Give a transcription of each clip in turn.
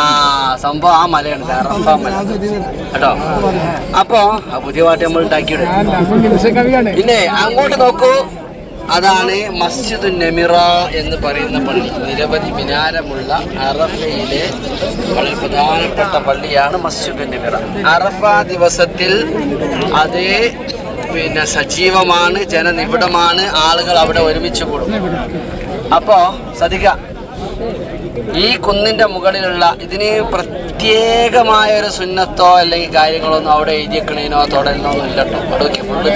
ആ സംഭവം ആ മലയാണ് മല കേട്ടോ? അപ്പൊ ആ പുതിയ പാട്ട് നമ്മൾ ഉണ്ടാക്കി പിന്നെ അങ്ങോട്ട് നോക്കൂ. അതാണ് മസ്ജിദ് നെമിറ എന്ന് പറയുന്ന പള്ളി. നിരവധി മിനാരമുള്ള അറഫയിലെ വളരെ പ്രധാനപ്പെട്ട പള്ളിയാണ് മസ്ജിദ് നെമിറ. അറഫ ദിവസത്തിൽ അതേ പിന്നെ സജീവമാണ് ജനനിബിഡമാണ് ആളുകൾ അവിടെ ഒരുമിച്ച് കൂടും. അപ്പോ ശ്രദ്ധിക്കുക ഈ കുന്നിന്റെ മുകളിലുള്ള ഇതിന് പ്രത്യേകമായ ഒരു സുന്നത്തോ അല്ലെങ്കിൽ കാര്യങ്ങളൊന്നും അവിടെ എഴുതിയക്കണേനോ തൊടലിനോ ഒന്നും ഇല്ലട്ടോ അവിടെ ഫുള്ള്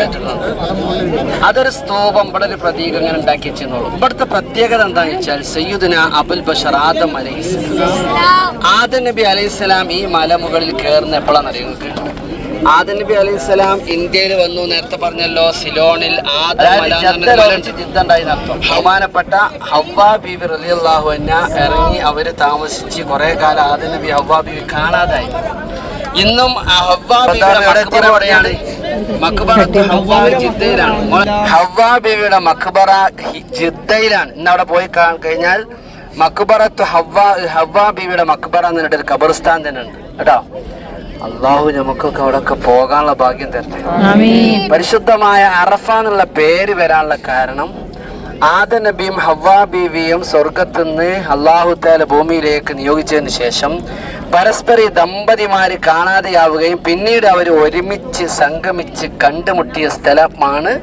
അതൊരു സ്തൂപം ഇവിടെ ഒരു പ്രതീകം ഇങ്ങനെ ഉണ്ടാക്കി വെച്ചെന്നുള്ളൂ ഇവിടുത്തെ പ്രത്യേകത എന്താണെന്ന് വെച്ചാൽ സയ്യുദിന അബുൽ ബഷർ ആദം അലൈഹി ആദം നബി അലൈഹിസ്സലാം ഈ മലമുകളിൽ കയറുന്ന എപ്പോഴാണെന്ന് അറിയുന്നത് ആദം നബി അലൈഹി സ്വലാം ഇന്ത്യയിൽ വന്നു. നേരത്തെ പറഞ്ഞല്ലോ സിലോണിൽ ബഹുമാനപ്പെട്ട ഹവ്വാ ബീവി അൻഹ ഇറങ്ങി അവർ താമസിച്ച് കുറെ കാലം ആദം നബി ഹവ്വാ ബീവി കാണാതായി. ഇന്നും ഹവ്വാ ബീവിയുടെ മക്ബറ എവിടെയാണ്? ഹവ്വാ ജിദ്ദയിലാണ്. ഹവ്വാ ബീവിയുടെ മക്ബറ ജിദ്ദയിലാണ്. ഇന്ന് അവിടെ പോയി കാണാൻ കഴിഞ്ഞാൽ മക്ബറത്ത് ഹവ്വാ ഹവ്വാ ബീവിയുടെ മക്ബറ എന്ന് പറഞ്ഞിട്ട് ഒരു ഖബർസ്ഥാൻ തന്നെ ഉണ്ട്. കേട്ടോ? അള്ളാഹു നമുക്കൊക്കെ അവിടെയൊക്കെ പോകാനുള്ള ഭാഗ്യം തരട്ടെ. പരിശുദ്ധമായ അറഫ എന്നുള്ള പേര് വരാനുള്ള കാരണം ആദ നബിയും ഹവ്വ ബീവിയും സ്വർഗത്തുനിന്ന് അള്ളാഹു താല ഭൂമിയിലേക്ക് നിയോഗിച്ചതിന് ശേഷം പരസ്പര ദമ്പതിമാര് കാണാതെയാവുകയും പിന്നീട് അവർ ഒരുമിച്ച് സംഗമിച്ച് കണ്ടുമുട്ടിയ സ്ഥലമാണ്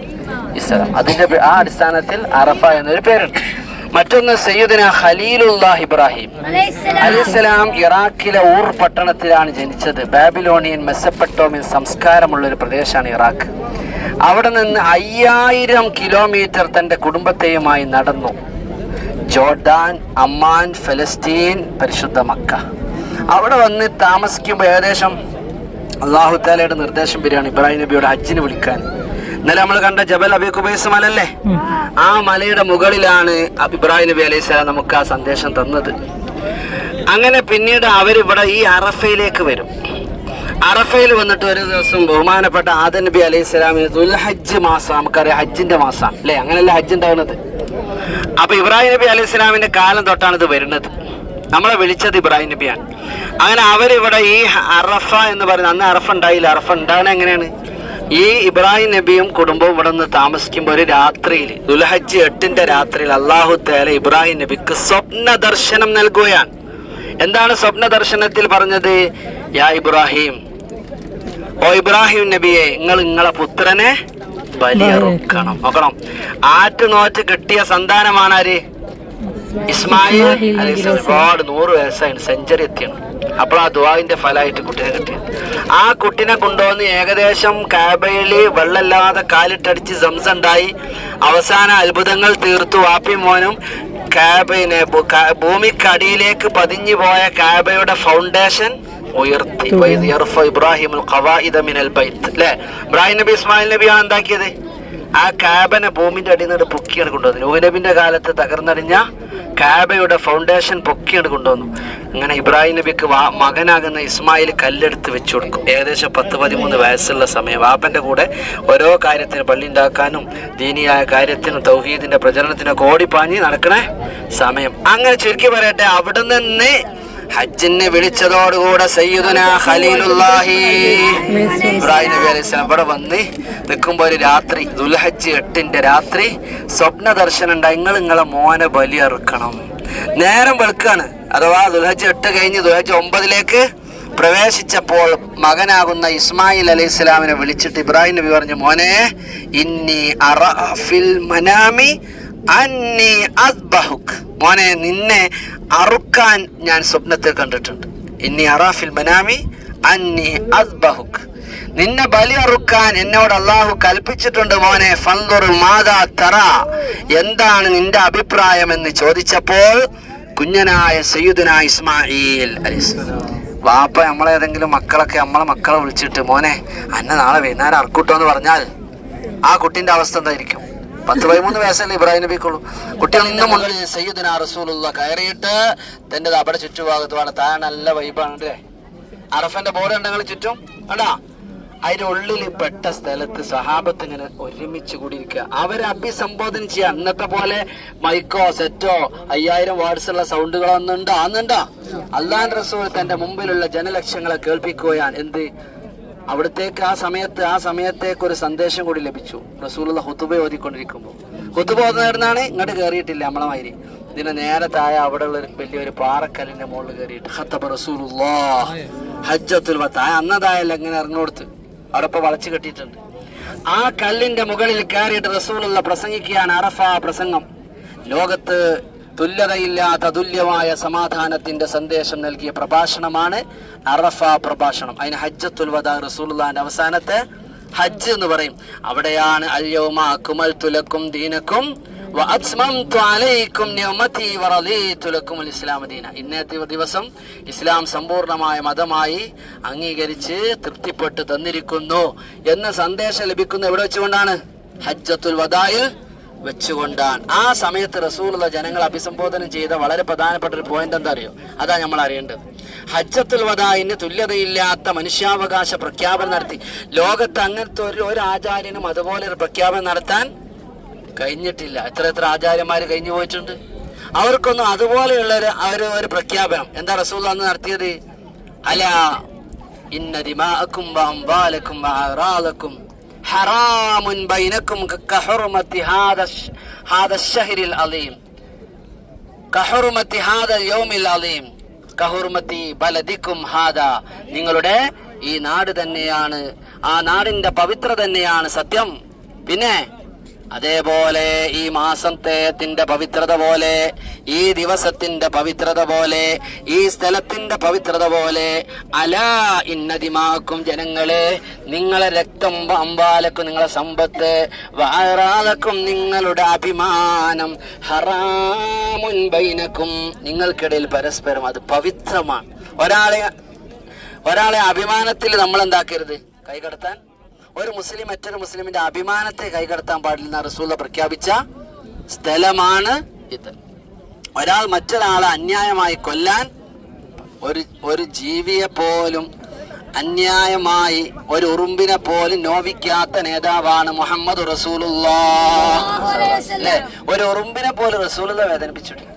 ഈ സ്ഥലം. അതിന്റെ ആ അടിസ്ഥാനത്തിൽ അറഫ എന്നൊരു പേരുണ്ട്. മറ്റൊന്ന് സയ്യിദന ഖലീലുല്ലാ ഇബ്രാഹിം. അലിസ്ലാം ഇറാഖിലെ ഊർ പട്ടണത്തിലാണ് ജനിച്ചത്. ബാബിലോണിയൻ മെസ്സപ്പെട്ടോമിയൻ സംസ്കാരമുള്ള ഒരു പ്രദേശമാണ് ഇറാഖ്. അവിടെ നിന്ന് അയ്യായിരം കിലോമീറ്റർ തന്റെ കുടുംബത്തെയുമായി നടന്നു. ജോർഡാൻ അമ്മാൻ ഫലസ്തീൻ പരിശുദ്ധ മക്ക. അവിടെ വന്ന് താമസിക്കുമ്പോൾ ഏകദേശം അള്ളാഹു താലയുടെ നിർദ്ദേശം വരികയാണ് ഇബ്രാഹിം നബിയുടെ ഹജ്ജിന് വിളിക്കാൻ. ഇന്നലെ നമ്മൾ കണ്ട ജബൽ അബി കുബൈസ് മലല്ലേ ആ മലയുടെ മുകളിലാണ് ഇബ്രാഹിം നബി അലൈഹി സ്വലാം നമുക്ക് ആ സന്ദേശം തന്നത്. അങ്ങനെ പിന്നീട് അവരിവിടെ ഈ അറഫയിലേക്ക് വരും. അറഫയിൽ വന്നിട്ട് ഒരു ദിവസം ബഹുമാനപ്പെട്ട ആദ നബി അലൈഹി സ്വലാമിന് ദുൽഹജ്ജ് മാസം നമുക്കറിയാം ഹജ്ജിന്റെ മാസം അല്ലേ? അങ്ങനെയല്ല ഹജ്ജ് ഉണ്ടാവുന്നത്? അപ്പൊ ഇബ്രാഹിം നബി അലൈഹി സ്വലാമിന്റെ കാലം തൊട്ടാണ് ഇത് വരുന്നത്. നമ്മളെ വിളിച്ചത് ഇബ്രാഹിം നബിയാണ്. അങ്ങനെ അവരിവിടെ ഈ അറഫ എന്ന് പറയുന്നത് അന്ന് അറഫ ഉണ്ടായില്ല. അറഫ ഉണ്ടാകുന്ന എങ്ങനെയാണ്? ഈ ഇബ്രാഹിം നബിയും കുടുംബവും ഇവിടെ നിന്ന് താമസിക്കുമ്പോൾ ഒരു രാത്രിയിൽ ദുൽഹജ്ജ് എട്ടിന്റെ രാത്രിയിൽ അള്ളാഹു തേല ഇബ്രാഹിം നബിക്ക് സ്വപ്ന ദർശനം നൽകുകയാണ്. എന്താണ് സ്വപ്ന ദർശനത്തിൽ പറഞ്ഞത്? യാ ഇബ്രാഹിം ഓ ഇബ്രാഹിം നബിയെ നിങ്ങൾ നിങ്ങളെ പുത്രനെ ബലിയറുക്കണം. നോക്കണം. ആറ്റ് നോറ്റ് കിട്ടിയ സന്താനമാണ് ആര് ഇസ്മായിൽ ഒരുപാട് നൂറ് വയസ്സായി സെഞ്ചുറി എത്തിയാണ് അപ്പോൾ ആ ദുവാവിന്റെ ഫലമായിട്ട് കുട്ടിനെ കിട്ടിയത് ആ കുട്ടിനെ കൊണ്ടുവന്ന് ഏകദേശം കാബയിൽ വെള്ളമില്ലാതെ കാലിട്ടടിച്ച് സംസുണ്ടായി. അവസാന അത്ഭുതങ്ങൾ തീർത്തു. വാപ്പി മോനും കാബിനെ ഭൂമിക്കടിയിലേക്ക് പതിഞ്ഞു പോയ കാബയുടെ ഫൗണ്ടേഷൻ ഉയർത്തി. ഇബ്രാഹിം അല്ലേ ഇബ്രാഹിം നബി ഇസ്മായിൽ നബിയാണ് എന്താക്കിയത്? ആ കാബനെ ഭൂമിന്റെ അടിയിൽ നിന്ന് പൊക്കിയാണ് കൊണ്ടുവന്നത്. നബിന്റെ കാലത്ത് തകർന്നടിഞ്ഞ കാബയുടെ ഫൗണ്ടേഷൻ പൊക്കിയാണ് കൊണ്ടുവന്നു. അങ്ങനെ ഇബ്രാഹിം നബിക്ക് മകനാകുന്ന ഇസ്മായിൽ കല്ലെടുത്ത് വെച്ചു കൊടുക്കും. ഏകദേശം പത്ത് പതിമൂന്ന് വയസ്സുള്ള സമയം. വാപ്പന്റെ കൂടെ ഓരോ കാര്യത്തിന് പള്ളി ഉണ്ടാക്കാനും ദീനിയായ കാര്യത്തിനും തൗഹീദിന്റെ പ്രചരണത്തിനൊക്കെ ഓടിപ്പാഞ്ഞ് നടക്കണേ സമയം. അങ്ങനെ ചുരുക്കി പറയട്ടെ അവിടെ നിന്ന് ഹജ്ജിനെ വിളിച്ചതോടുകൂടെ സയ്യിദുന ഖലീലുല്ലാഹി ഇബ്രാഹിം നബി അലൈഹി സ്വലാം ഇവിടെ വന്ന് നിൽക്കുമ്പോൾ ഒരു രാത്രി ദുൽഹജ്ജ് എട്ടിന്റെ രാത്രി സ്വപ്ന ദർശനം ഉണ്ടായി. നിങ്ങൾ നിങ്ങളെ മോനെ ബലിയറുക്കണം. നേരം വെളുക്കാണ്. അഥവാ ദുൽഹജ്ജ് എട്ട് കഴിഞ്ഞ് ദുൽഹജ്ജ് ഒമ്പതിലേക്ക് പ്രവേശിച്ചപ്പോൾ മകനാകുന്ന ഇസ്മായിൽ അലൈഹി സ്വലാമിനെ വിളിച്ചിട്ട് ഇബ്രാഹിം നബി പറഞ്ഞു മോനെ ഇന്നി അറഫിൽ മനാമി അന്നി അസ്ബഹുക്. മോനെ നിന്നെ അറുക്കാൻ ഞാൻ സ്വപ്നത്തിൽ കണ്ടിട്ടുണ്ട്. ഇന്നി അറാഫിൽ മനാമി അന്നി അസ്ബഹുക്. നിന്നെ ബലി അറുക്കാൻ എന്നോട് അള്ളാഹു കൽപ്പിച്ചിട്ടുണ്ട് മോനെ ഫന്തുർ മാതാ തറ. എന്താണ് നിന്റെ അഭിപ്രായം എന്ന് ചോദിച്ചപ്പോൾ കുഞ്ഞനായ സയ്യിദുന ഇസ്മായിൽ അലൈഹിസ്സലാം നമ്മളെ ഏതെങ്കിലും മക്കളൊക്കെ നമ്മളെ മക്കളെ വിളിച്ചിട്ട് മോനെ അന്നെ നാളെ വൈകുന്നേരം അറക്കൂട്ടോ എന്ന് പറഞ്ഞാൽ ആ കുട്ടിന്റെ അവസ്ഥ എന്തായിരിക്കും? പത്ത് പതിമൂന്ന് വയസ്സല്ലേ ഇബ്രാഹിം നബിക്കുള്ളൂ. കുട്ടികൾ ഇന്നും മുന്നിൽ സയ്യിദുന റസൂലുള്ള കയറിയിട്ട് തന്റെ അവിടെ ചുറ്റുഭാഗത്തുമാണ്. താൻ നല്ല വൈബാണ് അല്ലേ അറഫന്റെ ബോർഡ് ഉണ്ടെങ്കിൽ ചുറ്റും? കണ്ടാ? അതിന്റെ ഉള്ളിൽ പെട്ട സ്ഥലത്ത് സഹാബത്ത് ഇങ്ങനെ ഒരുമിച്ച് കൂടിയിരിക്കുക. അവരെ അഭിസംബോധന ചെയ്യുക. അന്നത്തെ പോലെ മൈക്കോ സെറ്റോ അയ്യായിരം വാട്സുള്ള സൗണ്ടുകളോ ഒന്നുണ്ടോ അന്നുണ്ടോ അള്ളാൻ റസൂൽ തന്റെ മുമ്പിലുള്ള ജനലക്ഷ്യങ്ങളെ കേൾപ്പിക്കുകയാണ്. എന്ത്? അവിടത്തേക്ക് ആ സമയത്ത് ആ സമയത്തേക്ക് ഒരു സന്ദേശം കൂടി ലഭിച്ചു. റസൂലുള്ള ഹുത്തുബ ഓതിക്കൊണ്ടിരിക്കുമ്പോൾ. ഹുത്തുബ ഓതുന്നവരുന്നാണ് ഇങ്ങോട്ട് കയറിയിട്ടില്ല നമ്മളെ മാതിരി. ഇതിന് നേരെ താഴെ അവിടെ ഉള്ള ഒരു വലിയൊരു പാറക്കല്ലിന്റെ മുകളിൽ കയറിയിട്ട് ഹത്തബ റസൂലുള്ളാ ഹജ്ജത്തുൽ വത്താ. അന്നതായല്ല ഇങ്ങനെ ഇറങ്ങോടുത്ത് അവിടെ ഇപ്പൊ വളച്ചു കെട്ടിയിട്ടുണ്ട്. ആ കല്ലിന്റെ മുകളിൽ കയറിയിട്ട് റസൂലുള്ള പ്രസംഗിക്കുകയാണ് അറഫ പ്രസംഗം. ലോകത്ത് തുല്യതയില്ലാത്ത തുല്യമായ സമാധാനത്തിന്റെ സന്ദേശം നൽകിയ പ്രഭാഷണമാണ് അറഫ പ്രഭാഷണം. അതിന് ഹജ്ജത്തുൽ വദാ റസൂലുള്ളാന്റെ അവസാനത്തെ ഹജ്ജ് എന്ന് പറയും. അവിടെയാണ് അല്യൗമ തുലക്കും ദീനക്കും ഇന്നത്തെ ദിവസം ഇസ്ലാം സമ്പൂർണമായ മതമായി അംഗീകരിച്ച് തൃപ്തിപ്പെട്ട് തന്നിരിക്കുന്നു എന്ന സന്ദേശം ലഭിക്കുന്ന എവിടെ വെച്ചുകൊണ്ടാണ്? ഹജ്ജത്തുൽ വദായിൽ വെച്ചുകൊണ്ടാണ്. ആ സമയത്ത് റസൂലുള്ള ജനങ്ങൾ അഭിസംബോധന ചെയ്ത വളരെ പ്രധാനപ്പെട്ട ഒരു പോയിന്റ് എന്താ അറിയോ അതാ നമ്മൾ അറിയേണ്ടത്. ഹജ്ജത്തുൽ വദായിന് തുല്യതയില്ലാത്ത മനുഷ്യാവകാശ പ്രഖ്യാപനം നടത്തി. ലോകത്ത് അങ്ങനത്തെ ഒരു ഒരു ആചാര്യനും അതുപോലെ ഒരു പ്രഖ്യാപനം നടത്താൻ കഴിഞ്ഞിട്ടില്ല. എത്ര എത്ര ആചാര്യന്മാർ കഴിഞ്ഞു പോയിട്ടുണ്ട്? അവർക്കൊന്നും അതുപോലെയുള്ള ഒരു ഒരു പ്രഖ്യാപനം. എന്താ റസൂൽ അന്ന് നടത്തിയത്? അല ഇന്ന ദിമാഅക്കും വഅംവാലക്കും വഅറാദക്കും ഹറാമുൻ هذا ഹാദ هذا ഹാദ العظيم അലീം. هذا اليوم العظيم അലീം. കഹുർമത്തി ബലദിക്കും ഹാദ. നിങ്ങളുടെ ഈ നാട് തന്നെയാണ് ആ നാടിന്റെ പവിത്ര തന്നെയാണ് സത്യം. പിന്നെ അതേപോലെ ഈ മാസത്തേത്തിന്റെ പവിത്രത പോലെ ഈ ദിവസത്തിന്റെ പവിത്രത പോലെ ഈ സ്ഥലത്തിന്റെ പവിത്രത പോലെ അലാ ഇന്നതിമാക്കും ജനങ്ങളെ നിങ്ങളെ രക്തം അമ്പാലക്കും നിങ്ങളെ സമ്പത്ത് വാറാലക്കും നിങ്ങളുടെ അഭിമാനം ഹറാമുൻബൈനക്കും നിങ്ങൾക്കിടയിൽ പരസ്പരം അത് പവിത്രമാണ്. ഒരാളെ ഒരാളെ അഭിമാനത്തിൽ നമ്മൾ എന്താക്കരുത്? കൈകടത്താൻ ഒരു മുസ്ലിം മറ്റൊരു മുസ്ലിമിന്റെ അഭിമാനത്തെ കൈകടത്താൻ പാടില്ലെന്ന് റസൂല പ്രഖ്യാപിച്ച സ്ഥലമാണ് ഇത്. ഒരാൾ മറ്റൊരാളെ അന്യായമായി കൊല്ലാൻ ഒരു ഒരു ജീവിയെ പോലും അന്യായമായി ഒരു ഉറുമ്പിനെ പോലും നോവിക്കാത്ത നേതാവാണ് മുഹമ്മദ് റസൂലുള്ള അല്ലേ? ഒരു ഉറുമ്പിനെ പോലും റസൂലുള്ള വേദനിപ്പിച്ചിട്ടില്ല.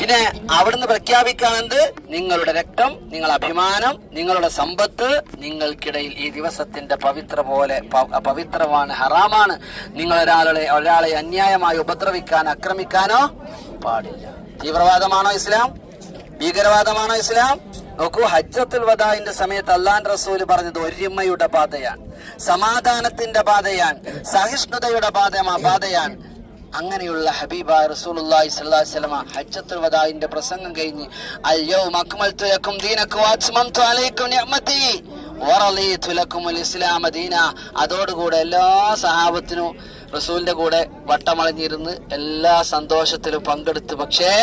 പിന്നെ അവിടുന്ന് പ്രഖ്യാപിക്കാണെന്ത് നിങ്ങളുടെ രക്തം നിങ്ങളുടെ അഭിമാനം നിങ്ങളുടെ സമ്പത്ത് നിങ്ങൾക്കിടയിൽ ഈ ദിവസത്തിന്റെ പവിത്ര പോലെ പവിത്രമാണ് ഹറാമാണ്. നിങ്ങൾ ഒരാളെ ഒരാളെ അന്യായമായി ഉപദ്രവിക്കാൻ ആക്രമിക്കാനോ പാടില്ല. തീവ്രവാദമാണോ ഇസ്ലാം? ഭീകരവാദമാണോ ഇസ്ലാം? നോക്കൂ ഹജ്ജത്തുൽ വദാഇന്റെ സമയത്ത് അള്ളാൻ റസൂൽ പറഞ്ഞത് ഒരുമയുടെ പാതയാണ്. സമാധാനത്തിന്റെ പാതയാണ്. സഹിഷ്ണുതയുടെ പാത പാതയാണ്. അങ്ങനെയുള്ള ഹബീബ റസൂലുള്ളാഹി സ്വല്ലല്ലാഹി അലൈഹി വസല്ലമ ഹജ്ജത്തുൽ വദാഇന്റെ പ്രസംഗം കഴിഞ്ഞ് അൽയൗമ അക്മൽതു ലക്കും ദീനക്കും വഅത്മംതു അലൈക്കും നിഅമതി വറളീതു ലക്കുമുൽ ഇസ്ലാമ ദീന. അതോടുകൂടെ എല്ലാ സഹാബത്തിനും റസൂലിന്റെ കൂടെ വട്ടമളഞ്ഞിരുന്ന് എല്ലാ സന്തോഷത്തിലും പങ്കെടുത്തു പക്ഷേ